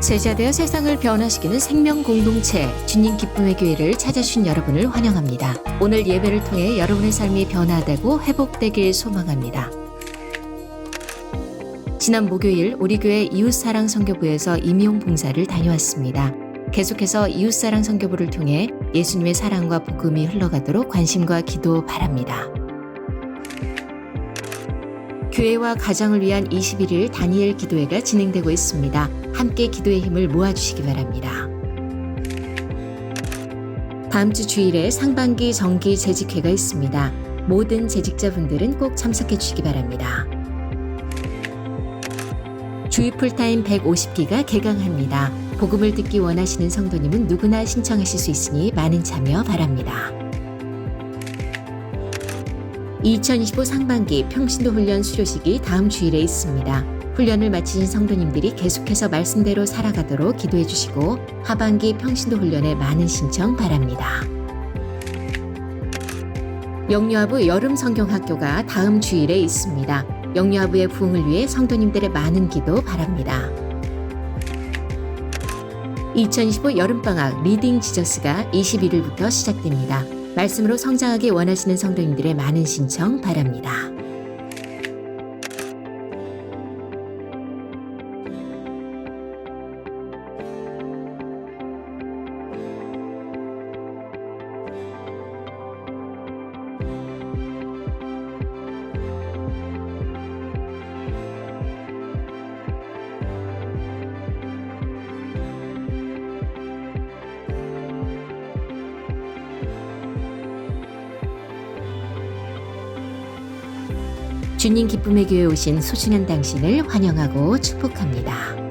제자되어 세상을 변화시키는 생명 공동체 주님 기쁨의 교회를 찾아주신 여러분을 환영합니다. 오늘 예배를 통해 여러분의 삶이 변화되고 회복되길 소망합니다. 지난 목요일 우리 교회 이웃사랑 선교부에서 임용 봉사를 다녀왔습니다. 계속해서 이웃사랑 선교부를 통해 예수님의 사랑과 복음이 흘러가도록 관심과 기도 바랍니다. 교회와 가정을 위한 21일 다니엘 기도회가 진행되고 있습니다. 함께 기도의 힘을 모아주시기 바랍니다. 다음 주 주일에 상반기 정기 재직회가 있습니다. 모든 재직자분들은 꼭 참석해 주시기 바랍니다. 주의 풀타임 150기가 개강합니다. 복음을 듣기 원하시는 성도님은 누구나 신청하실 수 있으니 많은 참여 바랍니다. 2025 상반기 평신도 훈련 수료식이 다음 주일에 있습니다. 훈련을 마치신 성도님들이 계속해서 말씀대로 살아가도록 기도해 주시고 하반기 평신도 훈련에 많은 신청 바랍니다. 영유아부 여름 성경학교가 다음 주일에 있습니다. 영유아부의 부흥을 위해 성도님들의 많은 기도 바랍니다. 2025 여름방학 리딩 지저스가 21일부터 시작됩니다. 말씀으로 성장하기 원하시는 성도님들의 많은 신청 바랍니다. 주님 기쁨의 교회 오신 소중한 당신을 환영하고 축복합니다.